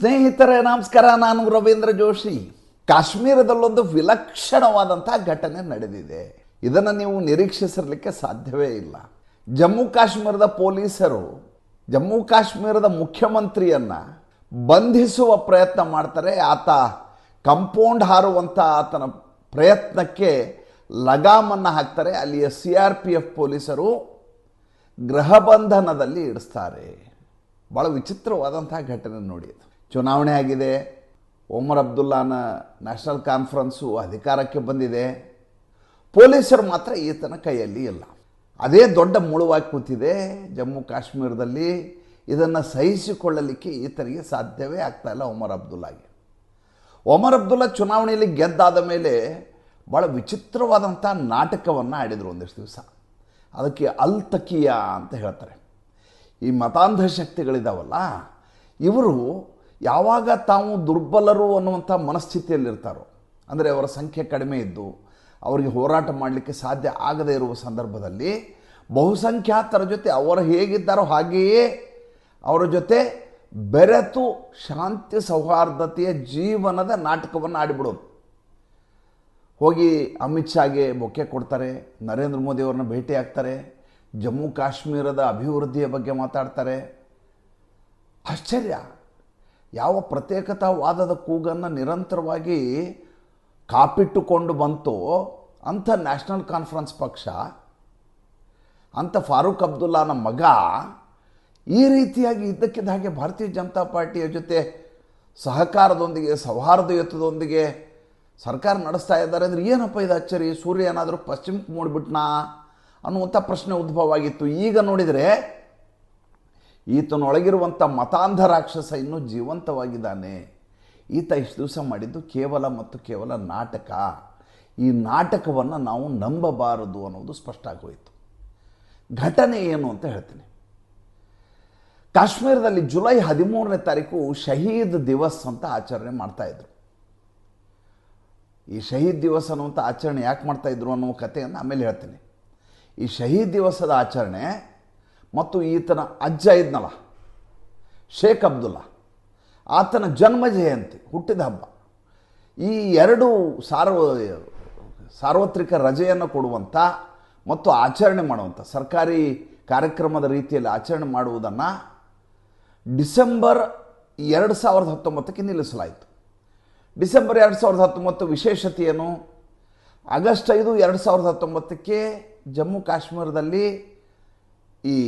ಸ್ನೇಹಿತರೆ, ನಮಸ್ಕಾರ. ನಾನು ರವೀಂದ್ರ ಜೋಶಿ. ಕಾಶ್ಮೀರದಲ್ಲೊಂದು ವಿಲಕ್ಷಣವಾದಂಥ ಘಟನೆ ನಡೆದಿದೆ. ಇದನ್ನು ನೀವು ನಿರೀಕ್ಷಿಸಿರಲಿಕ್ಕೆ ಸಾಧ್ಯವೇ ಇಲ್ಲ. ಜಮ್ಮು ಕಾಶ್ಮೀರದ ಪೊಲೀಸರು, ಜಮ್ಮು ಕಾಶ್ಮೀರದ ಮುಖ್ಯಮಂತ್ರಿಯನ್ನ ಬಂಧಿಸುವ ಪ್ರಯತ್ನ ಮಾಡ್ತಾರೆ. ಆತ ಕಂಪೌಂಡ್ ಹಾರುವಂಥ ಆತನ ಪ್ರಯತ್ನಕ್ಕೆ ಲಗಾಮನ್ನು ಹಾಕ್ತಾರೆ. ಅಲ್ಲಿಯ ಸಿ ಆರ್ ಪಿ ಎಫ್ ಪೊಲೀಸರು ಗೃಹಬಂಧನದಲ್ಲಿ ಇಡಿಸ್ತಾರೆ. ಭಾಳ ವಿಚಿತ್ರವಾದಂಥ ಘಟನೆ ನೋಡಿ ಚುನಾವಣೆ ಆಗಿದೆ. ಒಮರ್ ಅಬ್ದುಲ್ಲಾನ ನ್ಯಾಷನಲ್ ಕಾನ್ಫರೆನ್ಸು ಅಧಿಕಾರಕ್ಕೆ ಬಂದಿದೆ. ಪೊಲೀಸರು ಮಾತ್ರ ಈತನ ಕೈಯಲ್ಲಿ ಇಲ್ಲ. ಅದೇ ದೊಡ್ಡ ಮುಳುವಾಗಿ ಕೂತಿದೆ ಜಮ್ಮು ಕಾಶ್ಮೀರದಲ್ಲಿ. ಇದನ್ನು ಸಹಿಸಿಕೊಳ್ಳಲಿಕ್ಕೆ ಈತನಿಗೆ ಸಾಧ್ಯವೇ ಆಗ್ತಾ ಇಲ್ಲ ಒಮರ್ ಅಬ್ದುಲ್ಲಾಗೆ. ಒಮರ್ ಅಬ್ದುಲ್ಲಾ ಚುನಾವಣೆಯಲ್ಲಿ ಗೆದ್ದಾದ ಮೇಲೆ ಭಾಳ ವಿಚಿತ್ರವಾದಂಥ ನಾಟಕವನ್ನು ಆಡಿದರು ಒಂದಿಷ್ಟು ದಿವಸ. ಅದಕ್ಕೆ ಅಲ್ತಕಿಯಾ ಅಂತ ಹೇಳ್ತಾರೆ. ಈ ಮತಾಂಧ ಶಕ್ತಿಗಳಿದಾವಲ್ಲ, ಇವರು ಯಾವಾಗ ತಾವು ದುರ್ಬಲರು ಅನ್ನುವಂಥ ಮನಸ್ಥಿತಿಯಲ್ಲಿರ್ತಾರೋ, ಅಂದರೆ ಅವರ ಸಂಖ್ಯೆ ಕಡಿಮೆ ಇದ್ದು ಅವರಿಗೆ ಹೋರಾಟ ಮಾಡಲಿಕ್ಕೆ ಸಾಧ್ಯ ಆಗದೇ ಇರುವ ಸಂದರ್ಭದಲ್ಲಿ ಬಹುಸಂಖ್ಯಾತರ ಜೊತೆ ಅವರು ಹೇಗಿದ್ದಾರೋ ಹಾಗೆಯೇ ಅವರ ಜೊತೆ ಬೆರೆತು ಶಾಂತಿ ಸೌಹಾರ್ದತೆಯ ಜೀವನದ ನಾಟಕವನ್ನು ಆಡಿಬಿಡೋದು. ಹೋಗಿ ಅಮಿತ್ ಶಾಗೆ ಬೊಕ್ಕೆ ಕೊಡ್ತಾರೆ, ನರೇಂದ್ರ ಮೋದಿ ಅವ್ರನ್ನ ಭೇಟಿ ಆಗ್ತಾರೆ, ಜಮ್ಮು ಕಾಶ್ಮೀರದ ಅಭಿವೃದ್ಧಿಯ ಬಗ್ಗೆ ಮಾತಾಡ್ತಾರೆ. ಆಶ್ಚರ್ಯ. ಯಾವ ಪ್ರತ್ಯೇಕತಾವಾದದ ಕೂಗನ್ನು ನಿರಂತರವಾಗಿ ಕಾಪಿಟ್ಟುಕೊಂಡು ಬಂತೋ ಅಂಥ ನ್ಯಾಷನಲ್ ಕಾನ್ಫರೆನ್ಸ್ ಪಕ್ಷ, ಅಂಥ ಫಾರೂಕ್ ಅಬ್ದುಲ್ಲಾನ ಮಗ ಈ ರೀತಿಯಾಗಿ ಇದ್ದಕ್ಕಿದ್ದ ಹಾಗೆ ಭಾರತೀಯ ಜನತಾ ಪಾರ್ಟಿಯ ಜೊತೆ ಸಹಕಾರದೊಂದಿಗೆ, ಸೌಹಾರ್ದಯುತದೊಂದಿಗೆ ಸರ್ಕಾರ ನಡೆಸ್ತಾ ಇದ್ದಾರೆ ಅಂದರೆ ಏನಪ್ಪ ಇದು ಅಚ್ಚರಿ? ಸೂರ್ಯ ಏನಾದರೂ ಪಶ್ಚಿಮಕ್ಕೆ ಮೂಡಿಬಿಟ್ನಾ ಅನ್ನುವಂಥ ಪ್ರಶ್ನೆ ಉದ್ಭವ ಆಗಿತ್ತು ಈಗ ನೋಡಿದರೆ ಈತನೊಳಗಿರುವಂಥ ಮತಾಂಧ ರಾಕ್ಷಸ ಇನ್ನೂ ಜೀವಂತವಾಗಿದ್ದಾನೆ. ಈತ ಇಷ್ಟು ದಿವಸ ಮಾಡಿದ್ದು ಕೇವಲ ಮತ್ತು ಕೇವಲ ನಾಟಕ. ಈ ನಾಟಕವನ್ನು ನಾವು ನಂಬಬಾರದು ಅನ್ನೋದು ಸ್ಪಷ್ಟ ಆಗೋಯಿತು. ಘಟನೆ ಏನು ಅಂತ ಹೇಳ್ತೀನಿ. ಕಾಶ್ಮೀರದಲ್ಲಿ ಜುಲೈ ಹದಿಮೂರನೇ ತಾರೀಕು ಶಹೀದ್ ದಿವಸ್ ಅಂತ ಆಚರಣೆ ಮಾಡ್ತಾಯಿದ್ರು ಈ ಶಹೀದ್ ದಿವಸ್ ಅನ್ನುವಂಥ ಆಚರಣೆ ಯಾಕೆ ಮಾಡ್ತಾಯಿದ್ರು ಅನ್ನೋ ಕಥೆಯನ್ನು ಆಮೇಲೆ ಹೇಳ್ತೀನಿ. ಈ ಶಹೀದ್ ದಿವಸದ ಆಚರಣೆ ಮತ್ತು ಈತನ ಅಜ್ಜ ಇದ್ನಲ್ಲ, ಶೇಖ್ ಅಬ್ದುಲ್ಲಾ. ಆತನ ಜನ್ಮ ಜಯಂತಿ, ಹುಟ್ಟಿದ ಹಬ್ಬ. ಈ ಎರಡು ಸಾರ್ವ, ಸಾರ್ವತ್ರಿಕ ರಜೆಯನ್ನು ಕೊಡುವಂಥ ಮತ್ತು ಆಚರಣೆ ಮಾಡುವಂಥ ಸರ್ಕಾರಿ ಕಾರ್ಯಕ್ರಮದ ರೀತಿಯಲ್ಲಿ ಆಚರಣೆ ಮಾಡುವುದನ್ನು ಡಿಸೆಂಬರ್ ಎರಡು ಸಾವಿರದ ಹತ್ತೊಂಬತ್ತಕ್ಕೆ ನಿಲ್ಲಿಸಲಾಯಿತು. ಡಿಸೆಂಬರ್ ಎರಡು ಸಾವಿರದ ಹತ್ತೊಂಬತ್ತು ವಿಶೇಷತೆಯೇನು ಆಗಸ್ಟ್ ಐದು ಎರಡು ಸಾವಿರದ ಹತ್ತೊಂಬತ್ತಕ್ಕೆ ಜಮ್ಮು ಕಾಶ್ಮೀರದಲ್ಲಿ ಈ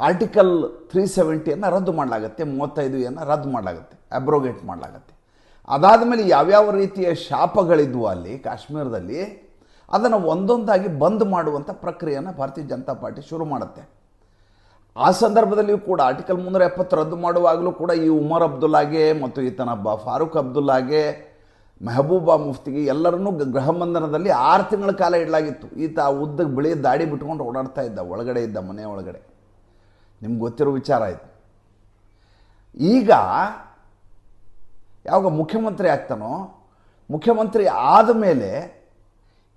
ಆರ್ಟಿಕಲ್ ತ್ರೀ ಸೆವೆಂಟಿಯನ್ನು ರದ್ದು ಮಾಡಲಾಗತ್ತೆ, ಮೂವತ್ತೈದು ಅನ್ನು ರದ್ದು ಮಾಡಲಾಗುತ್ತೆ ಅಬ್ರೋಗೇಟ್ ಮಾಡಲಾಗತ್ತೆ. ಅದಾದ ಮೇಲೆ ಯಾವ್ಯಾವ ರೀತಿಯ ಶಾಪಗಳಿದ್ವು ಅಲ್ಲಿ, ಕಾಶ್ಮೀರದಲ್ಲಿ, ಅದನ್ನು ಒಂದೊಂದಾಗಿ ಬಂದ್ ಮಾಡುವಂಥ ಪ್ರಕ್ರಿಯೆಯನ್ನು ಭಾರತೀಯ ಜನತಾ ಪಾರ್ಟಿ ಶುರು ಮಾಡುತ್ತೆ. ಆ ಸಂದರ್ಭದಲ್ಲಿಯೂ ಕೂಡ ಆರ್ಟಿಕಲ್ ಮುನ್ನೂರ ಎಪ್ಪತ್ತು ರದ್ದು ಮಾಡುವಾಗಲೂ ಕೂಡ ಈ ಉಮರ್ ಅಬ್ದುಲ್ಲಾಗೆ ಮತ್ತು ಈತನ ಬ ಫಾರೂಕ್ ಅಬ್ದುಲ್ಲಾಗೆ ಮೆಹಬೂಬಾ ಮುಫ್ತಿಗೆ ಎಲ್ಲರನ್ನೂ ಗೃಹ ಬಂಧನದಲ್ಲಿ ಆರು ತಿಂಗಳ ಕಾಲ ಇಡಲಾಗಿತ್ತು. ಈತ ಉದ್ದಕ್ಕೆ ಬಿಳಿ ದಾಡಿ ಬಿಟ್ಕೊಂಡು ಓಡಾಡ್ತಾ ಇದ್ದ, ಒಳಗಡೆ ಇದ್ದ, ಮನೆ ಒಳಗಡೆ. ನಿಮ್ಗೆ ಗೊತ್ತಿರೋ ವಿಚಾರ ಇದು. ಈಗ ಯಾವಾಗ ಮುಖ್ಯಮಂತ್ರಿ ಆಗ್ತಾನೋ, ಮುಖ್ಯಮಂತ್ರಿ ಆದ ಮೇಲೆ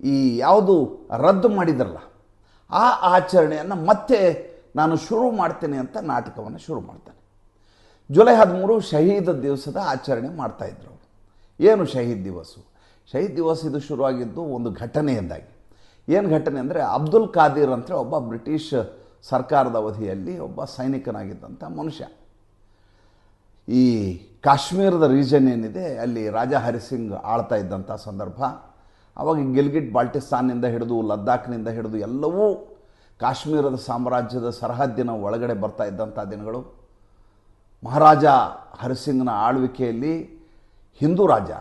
ಈ ಯಾವುದು ರದ್ದು ಮಾಡಿದ್ರಲ್ಲ, ಆ ಆಚರಣೆಯನ್ನು ಮತ್ತೆ ನಾನು ಶುರು ಮಾಡ್ತೇನೆ ಅಂತ ನಾಟಕವನ್ನು ಶುರು ಮಾಡ್ತಾನೆ. ಜುಲೈ ಹದಿಮೂರು ಶಹೀದ ದಿವಸದ ಆಚರಣೆ ಮಾಡ್ತಾಯಿದ್ರು ಏನು ಶಹೀದ್ ದಿವಸು? ಶಹೀದ್ ದಿವಸ ಇದು ಶುರುವಾಗಿದ್ದು ಒಂದು ಘಟನೆಯಿಂದಾಗಿ. ಏನು ಘಟನೆ ಅಂದರೆ ಅಬ್ದುಲ್ ಖಾದೀರ್ ಅಂತ ಒಬ್ಬ ಬ್ರಿಟಿಷ್ ಸರ್ಕಾರದ ಅವಧಿಯಲ್ಲಿ ಒಬ್ಬ ಸೈನಿಕನಾಗಿದ್ದಂಥ ಮನುಷ್ಯ. ಈ ಕಾಶ್ಮೀರದ ರೀಜನ್ ಏನಿದೆ, ಅಲ್ಲಿ ರಾಜ ಹರಿಸಿಂಗ್ ಆಳ್ತಾ ಇದ್ದಂಥ ಸಂದರ್ಭ. ಅವಾಗ ಗಿಲ್ಗಿಟ್ ಬಾಲ್ಟಿಸ್ತಾನ್ನಿಂದ ಹಿಡಿದು, ಲದ್ದಾಖ್ನಿಂದ ಹಿಡಿದು ಎಲ್ಲವೂ ಕಾಶ್ಮೀರದ ಸಾಮ್ರಾಜ್ಯದ ಸರಹದ್ದಿನ ಒಳಗಡೆ ಬರ್ತಾ ಇದ್ದಂಥ ದಿನಗಳು. ಮಹಾರಾಜ ಹರಿಸಿಂಗ್ನ ಆಳ್ವಿಕೆಯಲ್ಲಿ ಹಿಂದೂ ರಾಜ,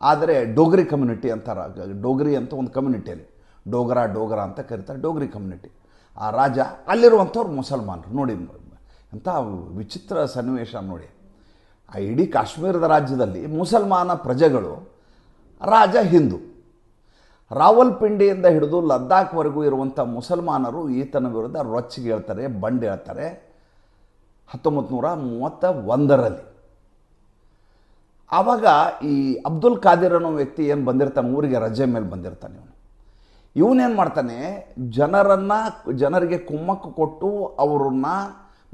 ಆದರೆ ಡೋಗ್ರಿ ಕಮ್ಯುನಿಟಿ ಅಂತಾರೆ ಡೋಗ್ರಿ ಅಂತ ಒಂದು ಕಮ್ಯುನಿಟಿಯಲ್ಲಿ ಡೋಗ್ರಾ ಡೋಗ್ರಾ ಅಂತ ಕರೀತಾರೆ, ಡೋಗ್ರಿ ಕಮ್ಯುನಿಟಿ. ಆ ರಾಜ ಅಲ್ಲಿರುವಂಥವ್ರು ಮುಸಲ್ಮಾನರು. ನೋಡಿ, ಎಂಥ ವಿಚಿತ್ರ ಸನ್ನಿವೇಶ ನೋಡಿ. ಆ ಇಡೀ ಕಾಶ್ಮೀರದ ರಾಜ್ಯದಲ್ಲಿ ಮುಸಲ್ಮಾನ ಪ್ರಜೆಗಳು, ರಾಜ ಹಿಂದೂ. ರಾವಲ್ಪಿಂಡಿಯಿಂದ ಹಿಡಿದು ಲದ್ದಾಖ್ವರೆಗೂ ಇರುವಂಥ ಮುಸಲ್ಮಾನರು ಈತನ ವಿರುದ್ಧ ರೊಚ್ಚಿಗೆ ಹೇಳ್ತಾರೆ ಬಂಡ್ ಹೇಳ್ತಾರೆ ಹತ್ತೊಂಬತ್ತು ನೂರ ಮೂವತ್ತ ಒಂದರಲ್ಲಿ ಆವಾಗ ಈ ಅಬ್ದುಲ್ ಖಾದಿರ್ ಅನ್ನೋ ವ್ಯಕ್ತಿ ಏನು ಬಂದಿರ್ತಾನೆ, ಊರಿಗೆ ರಜೆ ಮೇಲೆ ಬಂದಿರ್ತಾನೆ ಇವನು. ಇವನೇನು ಮಾಡ್ತಾನೆ, ಜನರನ್ನು, ಜನರಿಗೆ ಕುಮ್ಮಕ್ಕು ಕೊಟ್ಟು ಅವರನ್ನ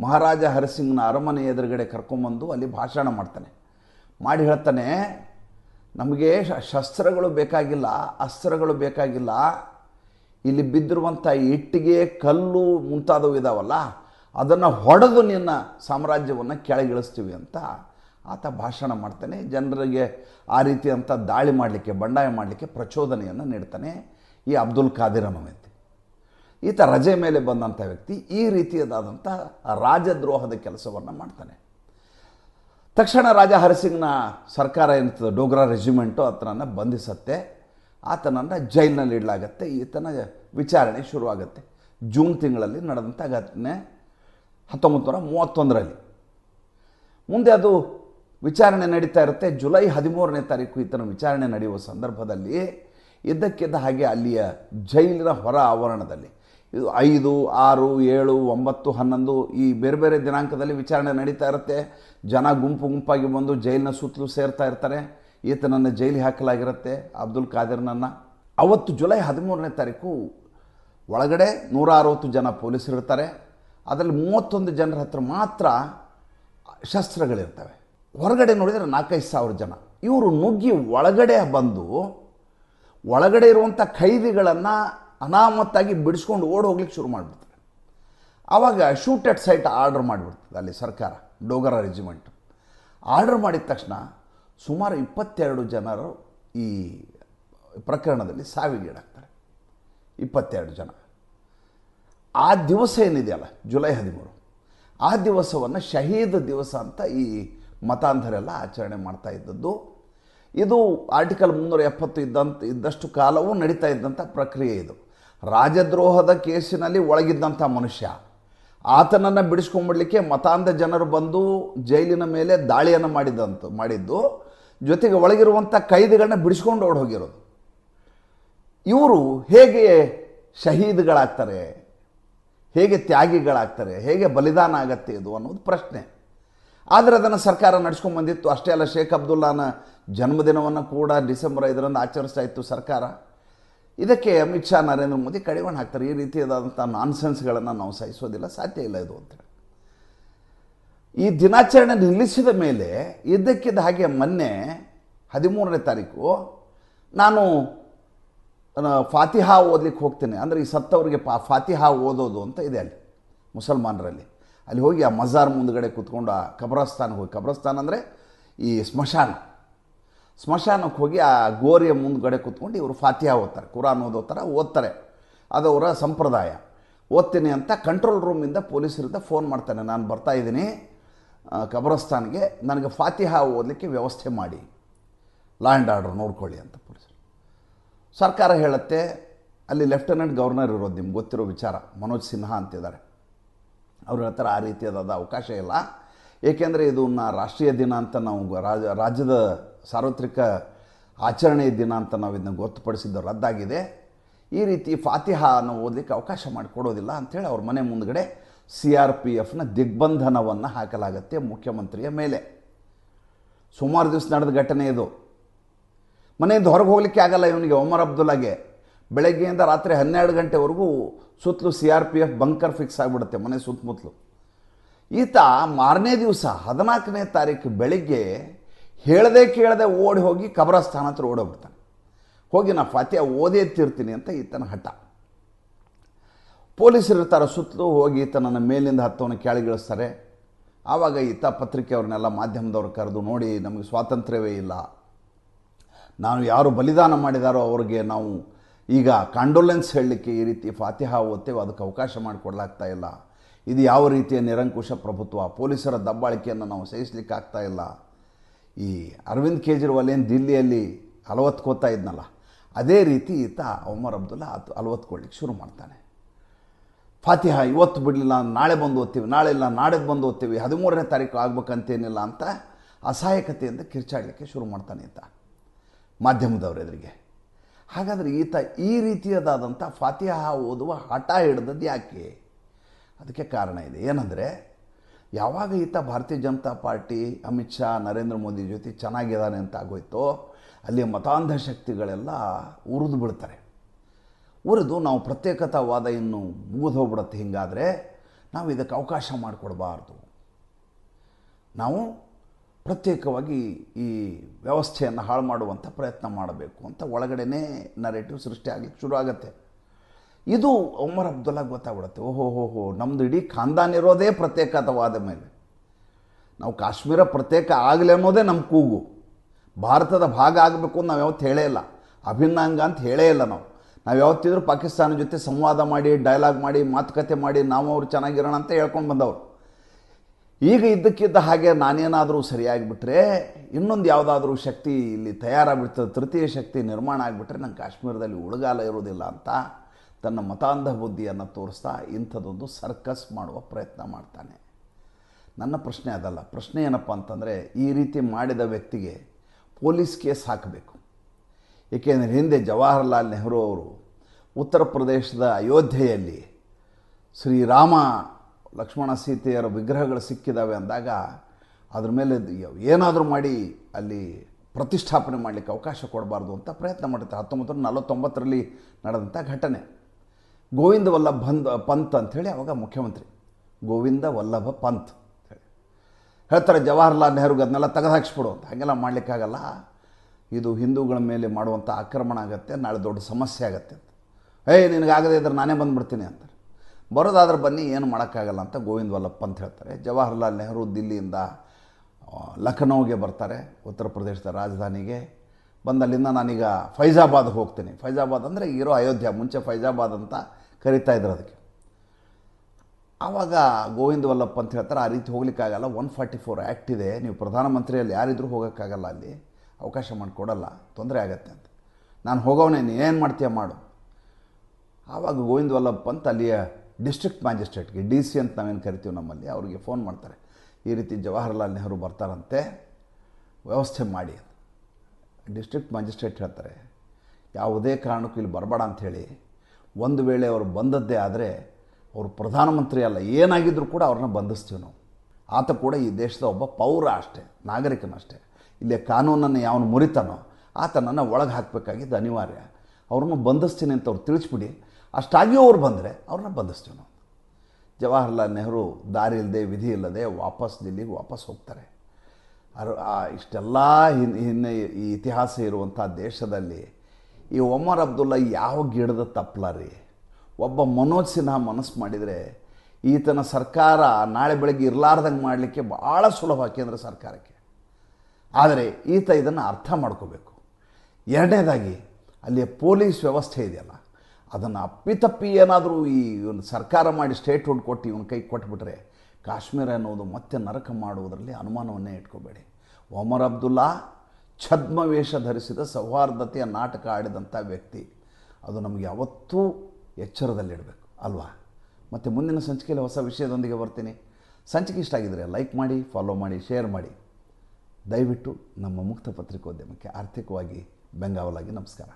ಮಹಾರಾಜ ಹರಿಸಿಂಗ್ನ ಅರಮನೆ ಎದುರುಗಡೆ ಕರ್ಕೊಂಬಂದು ಅಲ್ಲಿ ಭಾಷಣ ಮಾಡ್ತಾನೆ. ಮಾಡಿ ಹೇಳ್ತಾನೆ, ನಮಗೆ ಶಸ್ತ್ರಗಳು ಬೇಕಾಗಿಲ್ಲ, ಅಸ್ತ್ರಗಳು ಬೇಕಾಗಿಲ್ಲ, ಇಲ್ಲಿ ಬಿದ್ದಿರುವಂಥ ಇಟ್ಟಿಗೆ, ಕಲ್ಲು ಮುಂತಾದವು ಇದಾವಲ್ಲ, ಅದನ್ನು ಹೊಡೆದು ನಿನ್ನ ಸಾಮ್ರಾಜ್ಯವನ್ನು ಕೆಳಗಿಳಿಸ್ತೀವಿ ಅಂತ ಆತ ಭಾಷಣ ಮಾಡ್ತಾನೆ. ಜನರಿಗೆ ಆ ರೀತಿಯಂಥ ದಾಳಿ ಮಾಡಲಿಕ್ಕೆ, ಬಂಡಾಯ ಮಾಡಲಿಕ್ಕೆ ಪ್ರಚೋದನೆಯನ್ನು ನೀಡ್ತಾನೆ ಈ ಅಬ್ದುಲ್ ಖಾದಿರ್ ಈತ ರಜೆ ಮೇಲೆ ಬಂದಂಥ ವ್ಯಕ್ತಿ ಈ ರೀತಿಯದಾದಂಥ ರಾಜದ್ರೋಹದ ಕೆಲಸವನ್ನು ಮಾಡ್ತಾನೆ. ತಕ್ಷಣ ರಾಜ ಹರಿಸಿಂಗ್ನ ಸರ್ಕಾರ ಏನಿರ್ತದೆ, ಡೋಗ್ರಾ ರೆಜಿಮೆಂಟು ಆತನನ್ನು ಬಂಧಿಸತ್ತೆ. ಆತನನ್ನು ಜೈಲಿನಲ್ಲಿ ಇಡಲಾಗತ್ತೆ. ಈತನ ವಿಚಾರಣೆ ಶುರುವಾಗುತ್ತೆ. ಜೂನ್ ತಿಂಗಳಲ್ಲಿ ನಡೆದಂಥ ಘಟನೆ ಹತ್ತೊಂಬತ್ತು ನೂರ ಮೂವತ್ತೊಂದರಲ್ಲಿ. ಮುಂದೆ ಅದು ವಿಚಾರಣೆ ನಡೀತಾ ಇರುತ್ತೆ. ಜುಲೈ ಹದಿಮೂರನೇ ತಾರೀಕು ಈತನ ವಿಚಾರಣೆ ನಡೆಯುವ ಸಂದರ್ಭದಲ್ಲಿ ಇದ್ದಕ್ಕಿದ್ದ ಹಾಗೆ ಅಲ್ಲಿಯ ಜೈಲಿನ ಹೊರ ಆವರಣದಲ್ಲಿ ಇದು ಐದು, ಆರು, ಏಳು, ಒಂಬತ್ತು, ಹನ್ನೊಂದು ಈ ಬೇರೆ ಬೇರೆ ದಿನಾಂಕದಲ್ಲಿ ವಿಚಾರಣೆ ನಡೀತಾ ಇರುತ್ತೆ. ಜನ ಗುಂಪು ಗುಂಪಾಗಿ ಬಂದು ಜೈಲಿನ ಸುತ್ತಲೂ ಸೇರ್ತಾ ಇರ್ತಾರೆ. ಈತನನ್ನು ಜೈಲಿಗೆ ಹಾಕಲಾಗಿರುತ್ತೆ. ಅಬ್ದುಲ್ ಖಾದಿರ್ನನ್ನು. ಅವತ್ತು ಜುಲೈ ಹದಿಮೂರನೇ ತಾರೀಕು ಒಳಗಡೆ ನೂರ ಅರವತ್ತು ಜನ ಪೊಲೀಸರು ಇರ್ತಾರೆ. ಅದರಲ್ಲಿ ಮೂವತ್ತೊಂದು ಜನರ ಹತ್ರ ಮಾತ್ರ ಶಸ್ತ್ರಗಳಿರ್ತವೆ. ಹೊರಗಡೆ ನೋಡಿದರೆ ನಾಲ್ಕೈದು ಸಾವಿರ ಜನ. ಇವರು ನುಗ್ಗಿ ಒಳಗಡೆ ಬಂದು, ಒಳಗಡೆ ಇರುವಂಥ ಖೈದಿಗಳನ್ನು ಅನಾಮತ್ತಾಗಿ ಬಿಡಿಸ್ಕೊಂಡು ಓಡ್ ಹೋಗ್ಲಿಕ್ಕೆ ಶುರು ಮಾಡಿಬಿಡ್ತಾರೆ. ಆವಾಗ ಶೂಟ್ ಅಟ್ ಸೈಟ್ ಆರ್ಡರ್ ಮಾಡಿಬಿಡ್ತದೆ ಅಲ್ಲಿ ಸರ್ಕಾರ, ಡೋಗರ ರೆಜಿಮೆಂಟ್. ಆರ್ಡರ್ ಮಾಡಿದ ತಕ್ಷಣ ಸುಮಾರು ಇಪ್ಪತ್ತೆರಡು ಜನರು ಈ ಪ್ರಕರಣದಲ್ಲಿ ಸಾವಿಗೀಡಾಗ್ತಾರೆ. ಇಪ್ಪತ್ತೆರಡು ಜನ. ಆ ದಿವಸ ಏನಿದೆಯಲ್ಲ, ಜುಲೈ ಹದಿಮೂರು. ಆ ದಿವಸವನ್ನು ಶಹೀದ್ ದಿವಸ ಅಂತ ಈ ಮತಾಂಧರೆಲ್ಲ ಆಚರಣೆ ಮಾಡ್ತಾ ಇದ್ದದ್ದು. ಇದು ಆರ್ಟಿಕಲ್ ಮುನ್ನೂರ ಎಪ್ಪತ್ತು ಇದ್ದಂಥ ಇದ್ದಷ್ಟು ಕಾಲವೂ ನಡೀತಾ ಇದ್ದಂಥ ಪ್ರಕ್ರಿಯೆ ಇದು. ರಾಜದ್ರೋಹದ ಕೇಸಿನಲ್ಲಿ ಒಳಗಿದ್ದಂಥ ಮನುಷ್ಯ. ಆತನನ್ನು ಬಿಡಿಸ್ಕೊಂಡ್ಬಿಡ್ಲಿಕ್ಕೆ ಮತಾಂಧ ಜನರು ಬಂದು ಜೈಲಿನ ಮೇಲೆ ದಾಳಿಯನ್ನು ಮಾಡಿದಂತ, ಮಾಡಿದ್ದು. ಜೊತೆಗೆ ಒಳಗಿರುವಂಥ ಕೈದಿಗಳನ್ನ ಬಿಡಿಸ್ಕೊಂಡು ಓಡ್ ಹೋಗಿರೋದು. ಇವರು ಹೇಗೆ ಶಹೀದ್ಗಳಾಗ್ತಾರೆ? ಹೇಗೆ ತ್ಯಾಗಿಗಳಾಗ್ತಾರೆ? ಹೇಗೆ ಬಲಿದಾನ ಆಗತ್ತೆ ಇದು ಅನ್ನೋದು ಪ್ರಶ್ನೆ. ಆದರೆ ಅದನ್ನು ಸರ್ಕಾರ ನಡ್ಸ್ಕೊಂಡು ಬಂದಿತ್ತು. ಅಷ್ಟೇ ಅಲ್ಲ, ಶೇಖ್ ಅಬ್ದುಲ್ಲಾನ ಜನ್ಮದಿನವನ್ನು ಕೂಡ ಡಿಸೆಂಬರ್ ಐದರಂದು ಆಚರಿಸ್ತಾ ಇತ್ತು ಸರ್ಕಾರ. ಇದಕ್ಕೆ ಅಮಿತ್ ಶಾ, ನರೇಂದ್ರ ಮೋದಿ ಕಡಿವಾಣ ಹಾಕ್ತಾರೆ. ಈ ರೀತಿಯಾದಂಥ ನಾನ್ಸೆನ್ಸ್ಗಳನ್ನು ನಾವು ಸಹಿಸೋದಿಲ್ಲ, ಸಾಧ್ಯ ಇಲ್ಲ ಇದು ಅಂತೇಳಿ ಈ ದಿನಾಚರಣೆ ನಿಲ್ಲಿಸಿದ ಮೇಲೆ ಇದ್ದಕ್ಕಿದ್ದ ಹಾಗೆ ಮೊನ್ನೆ ಹದಿಮೂರನೇ ತಾರೀಕು ನಾನು ಫಾತಿಹಾ ಓದಲಿಕ್ಕೆ ಹೋಗ್ತೇನೆ. ಅಂದರೆ ಈ ಸತ್ತವರಿಗೆ ಪಾ ಫಾತಿಹಾ ಓದೋದು ಅಂತ ಇದೆ ಅಲ್ಲಿ, ಮುಸಲ್ಮಾನರಲ್ಲಿ. ಅಲ್ಲಿ ಹೋಗಿ ಆ ಮಜಾರ್ ಮುಂದುಗಡೆ ಕೂತ್ಕೊಂಡು ಆ ಕಬ್ರಸ್ತಾನಕ್ಕೆ ಹೋಗಿ. ಕಬ್ರಸ್ತಾನ ಅಂದರೆ ಈ ಸ್ಮಶಾನ. ಸ್ಮಶಾನಕ್ಕೆ ಹೋಗಿ ಆ ಗೋರಿಯ ಮುಂದುಗಡೆ ಕೂತ್ಕೊಂಡು ಇವರು ಫಾತಿಹಾ ಓದ್ತಾರೆ. ಕುರಾನ್ ಓದೋ ಥರ ಓದ್ತಾರೆ. ಅದು ಅವರ ಸಂಪ್ರದಾಯ. ಓದ್ತೀನಿ ಅಂತ ಕಂಟ್ರೋಲ್ ರೂಮಿಂದ ಪೊಲೀಸರಿಂದ ಫೋನ್ ಮಾಡ್ತಾನೆ, ನಾನು ಬರ್ತಾ ಇದ್ದೀನಿ. ಕಬ್ರಸ್ತಾನ್ಗೆ ನನಗೆ ಫಾತಿಹಾ ಓದಲಿಕ್ಕೆ ವ್ಯವಸ್ಥೆ ಮಾಡಿ. ಲಾ ಆ್ಯಂಡ್ ಆರ್ಡರ್ ನೋಡ್ಕೊಳ್ಳಿ ಅಂತ ಪೊಲೀಸರು ಸರ್ಕಾರ ಹೇಳುತ್ತೆ, ಅಲ್ಲಿ ಲೆಫ್ಟಿನೆಂಟ್ ಗವರ್ನರ್ ಇರೋದು ನಿಮ್ಗೆ ಗೊತ್ತಿರೋ ವಿಚಾರ. ಮನೋಜ್ ಸಿನ್ಹಾ ಅಂತಿದ್ದಾರೆ. ಅವ್ರು ಹೇಳ್ತಾರೆ ಆ ರೀತಿಯಾದ ಅವಕಾಶ ಇಲ್ಲ. ಏಕೆಂದರೆ ಇದನ್ನ ರಾಷ್ಟ್ರೀಯ ದಿನ ಅಂತ ನಾವು ರಾಜ, ರಾಜ್ಯದ ಸಾರ್ವತ್ರಿಕ ಆಚರಣೆಯ ದಿನ ಅಂತ ನಾವು ಇದನ್ನ ಗೊತ್ತುಪಡಿಸಿದ್ದು ರದ್ದಾಗಿದೆ. ಈ ರೀತಿ ಫಾತಿಹಾನ ಓದಲಿಕ್ಕೆ ಅವಕಾಶ ಮಾಡಿಕೊಡೋದಿಲ್ಲ ಅಂಥೇಳಿ ಅವ್ರ ಮನೆ ಮುಂದಗಡೆ ಸಿ ಆರ್ ಪಿ ಎಫ್ನ ದಿಗ್ಬಂಧನವನ್ನು ಹಾಕಲಾಗತ್ತೆ ಮುಖ್ಯಮಂತ್ರಿಯ ಮೇಲೆ. ಸುಮಾರು ದಿವಸ ನಡೆದ ಘಟನೆ ಇದು. ಮನೆಯಿಂದ ಹೊರಗೆ ಹೋಗಲಿಕ್ಕೆ ಆಗಲ್ಲ ಇವನಿಗೆ, ಒಮರ್ ಅಬ್ದುಲ್ಲಾಗೆ. ಬೆಳಗ್ಗೆಯಿಂದ ರಾತ್ರಿ ಹನ್ನೆರಡು ಗಂಟೆವರೆಗೂ ಸುತ್ತಲೂ C R P F bunker fix ಆಗಿಬಿಡುತ್ತೆ, ಮನೆ ಸುತ್ತಮುತ್ತಲು. ಈತ ಮಾರನೇ ದಿವಸ ಹದಿನಾಲ್ಕನೇ ತಾರೀಕು ಬೆಳಿಗ್ಗೆ ಹೇಳದೆ ಕೇಳದೆ ಓಡಿ ಹೋಗಿ ಕಬರಸ್ಥಾನ ಹತ್ರ ಓಡೋಗ್ಬಿಡ್ತಾನೆ. ಹೋಗಿ, ನಾ ಫಾತಿಯ ಓದೇ ತಿರ್ತೀನಿ ಅಂತ ಈತನ ಹಠ. ಪೊಲೀಸರು ಇರ್ತಾರೆ ಸುತ್ತಲೂ ಹೋಗಿ ಈತನನ್ನು ಮೇಲಿಂದ ಹತ್ತವನ್ನು ಕೆಳಗಿಳಿಸ್ತಾರೆ. ಆವಾಗ ಈತ ಪತ್ರಿಕೆಯವ್ರನ್ನೆಲ್ಲ ಮಾಧ್ಯಮದವ್ರು ಕರೆದು, ನೋಡಿ, ನಮಗೆ ಸ್ವಾತಂತ್ರ್ಯವೇ ಇಲ್ಲ. ನಾನು ಯಾರು ಬಲಿದಾನ ಮಾಡಿದಾರೋ ಅವ್ರಿಗೆ ನಾವು ಈಗ ಕಾಂಡೋಲೆನ್ಸ್ ಹೇಳಲಿಕ್ಕೆ ಈ ರೀತಿ ಫಾತಿಹಾ ಓದ್ತೇವೆ, ಅದಕ್ಕೆ ಅವಕಾಶ ಮಾಡಿಕೊಡ್ಲಾಗ್ತಾ ಇಲ್ಲ. ಇದು ಯಾವ ರೀತಿಯ ನಿರಂಕುಶ ಪ್ರಭುತ್ವ? ಪೊಲೀಸರ ದಬ್ಬಾಳಿಕೆಯನ್ನು ನಾವು ಸಹಿಸಲಿಕ್ಕೆ ಆಗ್ತಾ ಇಲ್ಲ. ಈ ಅರವಿಂದ್ ಕೇಜ್ರಿವಾಲ್ ಏನು ದಿಲ್ಲಿಯಲ್ಲಿ ಅಲವತ್ಕೋತಾ ಇದ್ನಲ್ಲ, ಅದೇ ರೀತಿ ಈತ ಒಮರ್ ಅಬ್ದುಲ್ಲಾ ಆತ ಅಲವತ್ಕೊಳ್ಳಿಕ್ಕೆ ಶುರು ಮಾಡ್ತಾನೆ. ಫಾತಿಹಾ, ಇವತ್ತು ಬಿಡಲಿಲ್ಲ, ನಾಳೆ ಬಂದು ಓದ್ತೀವಿ, ನಾಳೆ ಇಲ್ಲ, ನಾಡಿದ್ದು ಬಂದು ಓದ್ತೀವಿ, ಹದಿಮೂರನೇ ತಾರೀಕು ಆಗ್ಬೇಕಂತೇನಿಲ್ಲ ಅಂತ ಅಸಹಾಯಕತೆಯಿಂದ ಕಿರ್ಚಾಡಲಿಕ್ಕೆ ಶುರು ಮಾಡ್ತಾನೆ ಈತ. ಮಾಧ್ಯಮದವ್ರ ಎದುರಿಗೆ ಹಾಗಾದರೆ ಈತ ಈ ರೀತಿಯದಾದಂಥ ಫಾತಿಹಾ ಓದುವ ಹಠ ಹಿಡ್ದದ್ದು ಯಾಕೆ? ಅದಕ್ಕೆ ಕಾರಣ ಇದೆ. ಏನಂದರೆ, ಯಾವಾಗ ಈತ ಭಾರತೀಯ ಜನತಾ ಪಾರ್ಟಿ, ಅಮಿತ್ ಶಾ, ನರೇಂದ್ರ ಮೋದಿ ಜೊತೆ ಚೆನ್ನಾಗಿದ್ದಾನೆ ಅಂತ ಆಗೋಯ್ತೋ ಅಲ್ಲಿ ಮತಾಂಧ ಶಕ್ತಿಗಳೆಲ್ಲ ಉರಿದು ಬಿಡ್ತಾರೆ ಉರಿದು ನಾವು ಪ್ರತ್ಯೇಕತಾವಾದ ಇನ್ನು ಮುಗಿದು ಹೋಗ್ಬಿಡುತ್ತೆ. ಹಿಂಗಾದರೆ ನಾವು ಇದಕ್ಕೆ ಅವಕಾಶ ಮಾಡಿಕೊಡಬಾರ್ದು. ನಾವು ಪ್ರತ್ಯೇಕವಾಗಿ ಈ ವ್ಯವಸ್ಥೆಯನ್ನು ಹಾಳು ಮಾಡುವಂಥ ಪ್ರಯತ್ನ ಮಾಡಬೇಕು ಅಂತ ಒಳಗಡೆನೇ ನರೇಟಿವ್ ಸೃಷ್ಟಿ ಆಗಲಿಕ್ಕೆ ಶುರು ಆಗುತ್ತೆ. ಇದು ಒಮರ್ ಅಬ್ದುಲ್ಲಾ ಗೊತ್ತಾಗ್ಬಿಡುತ್ತೆ. ಓಹೋ, ಹೋ ನಮ್ಮದು ಇಡೀ ಖಾನ್ದಾನ್ ಇರೋದೇ ಪ್ರತ್ಯೇಕತವಾದ ಮೇಲೆ. ನಾವು ಕಾಶ್ಮೀರ ಪ್ರತ್ಯೇಕ ಆಗಲಿ ಅನ್ನೋದೇ ನಮ್ಮ ಕೂಗು. ಭಾರತದ ಭಾಗ ಆಗಬೇಕು ಅಂತ ನಾವು ಯಾವತ್ತು ಹೇಳೇ ಇಲ್ಲ. ಅಭಿನ್ನಾಂಗ ಅಂತ ಹೇಳೇ ಇಲ್ಲ ನಾವು. ನಾವು ಯಾವತ್ತಿದ್ರೂ ಪಾಕಿಸ್ತಾನ ಜೊತೆ ಸಂವಾದ ಮಾಡಿ ಡೈಲಾಗ್ ಮಾಡಿ, ಮಾತುಕತೆ ಮಾಡಿ, ನಾವು ಅವ್ರು ಚೆನ್ನಾಗಿರೋಣ ಅಂತ ಹೇಳ್ಕೊಂಡು ಬಂದವರು. ಈಗ ಇದ್ದಕ್ಕಿದ್ದ ಹಾಗೆ ನಾನೇನಾದರೂ ಸರಿಯಾಗಿಬಿಟ್ರೆ ಇನ್ನೊಂದು ಯಾವುದಾದ್ರೂ ಶಕ್ತಿ ಇಲ್ಲಿ ತಯಾರಾಗ್ಬಿಡ್ತದೆ, ತೃತೀಯ ಶಕ್ತಿ ನಿರ್ಮಾಣ ಆಗಿಬಿಟ್ರೆ ನಂಗೆ ಕಾಶ್ಮೀರದಲ್ಲಿ ಉಳಗಾಲ ಇರೋದಿಲ್ಲ ಅಂತ ತನ್ನ ಮತಾಂಧ ಬುದ್ಧಿಯನ್ನು ತೋರಿಸ್ತಾ ಇಂಥದ್ದೊಂದು ಸರ್ಕಸ್ ಮಾಡುವ ಪ್ರಯತ್ನ ಮಾಡ್ತಾನೆ. ನನ್ನ ಪ್ರಶ್ನೆ ಅದಲ್ಲ. ಪ್ರಶ್ನೆ ಏನಪ್ಪ ಅಂತಂದರೆ ಈ ರೀತಿ ಮಾಡಿದ ವ್ಯಕ್ತಿಗೆ ಪೊಲೀಸ್ ಕೇಸ್ ಹಾಕಬೇಕು. ಏಕೆಂದರೆ ಹಿಂದೆ ಜವಾಹರ್ಲಾಲ್ ನೆಹರು ಅವರು ಉತ್ತರ ಪ್ರದೇಶದ ಅಯೋಧ್ಯೆಯಲ್ಲಿ ಶ್ರೀರಾಮ ಲಕ್ಷ್ಮಣ ಸೀತೆಯರ ವಿಗ್ರಹಗಳು ಸಿಕ್ಕಿದ್ದಾವೆ ಅಂದಾಗ ಅದ್ರ ಮೇಲೆ ಏನಾದರೂ ಮಾಡಿ ಅಲ್ಲಿ ಪ್ರತಿಷ್ಠಾಪನೆ ಮಾಡಲಿಕ್ಕೆ ಅವಕಾಶ ಕೊಡಬಾರ್ದು ಅಂತ ಪ್ರಯತ್ನ ಮಾಡುತ್ತೆ ಹತ್ತೊಂಬತ್ತು ನಲವತ್ತೊಂಬತ್ತರಲ್ಲಿ ನಡೆದಂಥ ಘಟನೆ. ಗೋವಿಂದ ವಲ್ಲಭ ಬಂದ್, ಪಂತ್ ಅಂಥೇಳಿ ಅವಾಗ ಮುಖ್ಯಮಂತ್ರಿ. ಗೋವಿಂದ ವಲ್ಲಭ ಪಂತ್ ಅಂತೇಳಿ ಹೇಳ್ತಾರೆ, ಜವಾಹರ್ಲಾಲ್ ನೆಹರುಗೆ ಅದನ್ನೆಲ್ಲ ತೆಗೆದುಹಾಕ್ಸ್ಬಿಡು ಅಂತ. ಹಾಗೆಲ್ಲ ಮಾಡಲಿಕ್ಕಾಗಲ್ಲ. ಇದು ಹಿಂದೂಗಳ ಮೇಲೆ ಮಾಡುವಂಥ ಆಕ್ರಮಣ ಆಗುತ್ತೆ, ನಾಳೆ ದೊಡ್ಡ ಸಮಸ್ಯೆ ಆಗುತ್ತೆ ಅಂತ. ಏಯ್, ನಿನಗಾಗದೇ ಇದ್ರೆ ನಾನೇ ಬಂದುಬಿಡ್ತೀನಿ ಅಂತಾರೆ. ಬರೋದಾದ್ರೆ ಬನ್ನಿ, ಏನು ಮಾಡೋಕ್ಕಾಗಲ್ಲ ಅಂತ ಗೋವಿಂದ ವಲ್ಲಭ ಅಂತ ಹೇಳ್ತಾರೆ. ಜವಾಹರ್ಲಾಲ್ ನೆಹರು ದಿಲ್ಲಿಯಿಂದ ಲಖನೌಗೆ ಬರ್ತಾರೆ, ಉತ್ತರ ಪ್ರದೇಶದ ರಾಜಧಾನಿಗೆ. ಬಂದಲ್ಲಿಂದ ನಾನೀಗ ಫೈಜಾಬಾದ್ ಹೋಗ್ತೀನಿ. ಫೈಜಾಬಾದ್ ಅಂದರೆ ಇರೋ ಅಯೋಧ್ಯ, ಮುಂಚೆ ಫೈಜಾಬಾದ್ ಅಂತ ಕರಿತಾ ಇದ್ರು ಅದಕ್ಕೆ. ಆವಾಗ ಗೋವಿಂದ ವಲ್ಲಭ ಅಂತ ಹೇಳ್ತಾರೆ, ಆ ರೀತಿ ಹೋಗ್ಲಿಕ್ಕಾಗಲ್ಲ. ಒನ್ ಫಾರ್ಟಿ ಫೋರ್ ಆ್ಯಕ್ಟ್ ಇದೆ. ನೀವು ಪ್ರಧಾನಮಂತ್ರಿಯಲ್ಲಿ ಯಾರಿದ್ರೂ ಹೋಗೋಕ್ಕಾಗಲ್ಲ ಅಲ್ಲಿ. ಅವಕಾಶ ಮಾಡಿಕೊಡಲ್ಲ. ತೊಂದರೆ ಆಗತ್ತೆ ಅಂತ. ನಾನು ಹೋಗೋವನೇ ಏನು ಮಾಡ್ತೀಯ ಮಾಡು. ಆವಾಗ ಗೋವಿಂದ ವಲ್ಲಭ ಪಂತ್ ಅಲ್ಲಿಯ ಡಿಸ್ಟ್ರಿಕ್ಟ್ ಮ್ಯಾಜಿಸ್ಟ್ರೇಟ್ಗೆ, ಡಿ ಸಿ ಅಂತ ನಾವೇನು ಕರಿತೀವಿ ನಮ್ಮಲ್ಲಿ, ಅವರಿಗೆ ಫೋನ್ ಮಾಡ್ತಾರೆ. ಈ ರೀತಿ ಜವಾಹರ್ಲಾಲ್ ನೆಹರು ಬರ್ತಾರಂತೆ, ವ್ಯವಸ್ಥೆ ಮಾಡಿ ಡಿಸ್ಟ್ರಿಕ್ಟ್ ಮ್ಯಾಜಿಸ್ಟ್ರೇಟ್ ಹೇಳ್ತಾರೆ, ಯಾವುದೇ ಕಾರಣಕ್ಕೂ ಇಲ್ಲಿ ಬರಬೇಡ ಅಂಥೇಳಿ ಒಂದು ವೇಳೆ ಅವರು ಬಂದದ್ದೇ ಆದರೆ, ಅವರು ಪ್ರಧಾನಮಂತ್ರಿ ಅಲ್ಲ ಏನಾಗಿದ್ದರೂ ಕೂಡ ಅವ್ರನ್ನ ಬಂಧಿಸ್ತೀವಿ ನಾವು. ಆತ ಕೂಡ ಈ ದೇಶದ ಒಬ್ಬ ಪೌರ ಅಷ್ಟೇ ನಾಗರಿಕನಷ್ಟೇ ಇಲ್ಲಿ ಕಾನೂನನ್ನು ಯಾವನು ಮುರಿತಾನೋ, ಆತನನ್ನು ಒಳಗೆ ಹಾಕಬೇಕಾಗಿದ್ದು ಅನಿವಾರ್ಯ. ಅವ್ರನ್ನ ಬಂಧಿಸ್ತೀನಿ ಅಂತ ಅವ್ರು ತಿಳಿಸ್ಬಿಡಿ ಅಷ್ಟಾಗಿಯೂ ಅವ್ರು ಬಂದರೆ ಅವ್ರನ್ನ ಬಂಧಿಸ್ತೀವಿ ನಾವು. ಜವಾಹರ್ಲಾಲ್ ನೆಹರು ದಾರಿ ಇಲ್ಲದೆ, ವಿಧಿ ಇಲ್ಲದೆ ವಾಪಸ್ ದಿಲ್ಲಿಗೆ ವಾಪಸ್ ಹೋಗ್ತಾರೆ. ಇಷ್ಟೆಲ್ಲ ಹಿನ್, ಹಿನ್ನೆ ಈ ಇತಿಹಾಸ ಇರುವಂಥ ದೇಶದಲ್ಲಿ ಈ ಒಮರ್ ಅಬ್ದುಲ್ಲಾ ಯಾವ ಗಿಡದ ತಪ್ಪಲ ರೀ? ಒಬ್ಬ ಮನೋಜ್ ಸಿನ್ಹಾ ಮನಸ್ಸು ಮಾಡಿದರೆ ಈತನ ಸರ್ಕಾರ ನಾಳೆ ಬೆಳಗ್ಗೆ ಇರಲಾರ್ದಂಗೆ ಮಾಡಲಿಕ್ಕೆ ಭಾಳ ಸುಲಭ ಕೇಂದ್ರ ಸರ್ಕಾರಕ್ಕೆ. ಆದರೆ ಈತ ಇದನ್ನು ಅರ್ಥ ಮಾಡ್ಕೋಬೇಕು. ಎರಡನೇದಾಗಿ, ಅಲ್ಲಿಯ ಪೊಲೀಸ್ ವ್ಯವಸ್ಥೆ ಇದೆಯಲ್ಲ? ಅದನ್ನು ಅಪ್ಪಿತಪ್ಪಿ ಏನಾದರೂ ಈ ಒಂದು ಸರ್ಕಾರ ಮಾಡಿ ಸ್ಟೇಟ್ ಹುಡ್ ಕೊಟ್ಟು ಇವನ ಕೈ ಕೊಟ್ಬಿಟ್ರೆ ಕಾಶ್ಮೀರ ಅನ್ನೋದು ಮತ್ತೆ ನರಕ ಮಾಡುವುದರಲ್ಲಿ ಅನುಮಾನವನ್ನೇ ಇಟ್ಕೋಬೇಡಿ. ಒಮರ್ ಅಬ್ದುಲ್ಲಾ ಛದ್ಮವೇಷ ಧರಿಸಿದ ಸೌಹಾರ್ದತೆಯ ನಾಟಕ ಆಡಿದಂಥ ವ್ಯಕ್ತಿ. ಅದು ನಮಗೆ ಯಾವತ್ತೂ ಎಚ್ಚರದಲ್ಲಿಡಬೇಕು, ಅಲ್ವಾ? ಮತ್ತು ಮುಂದಿನ ಸಂಚಿಕೆಯಲ್ಲಿ ಹೊಸ ವಿಷಯದೊಂದಿಗೆ ಬರ್ತೀನಿ. ಸಂಚಿಕೆ ಇಷ್ಟ ಆಗಿದರೆ ಲೈಕ್ ಮಾಡಿ ಫಾಲೋ ಮಾಡಿ ಶೇರ್ ಮಾಡಿ. ದಯವಿಟ್ಟು ನಮ್ಮ ಮುಕ್ತ ಪತ್ರಿಕೋದ್ಯಮಕ್ಕೆ ಆರ್ಥಿಕವಾಗಿ ಬೆಂಗಾವಲಾಗಿ ನಮಸ್ಕಾರ.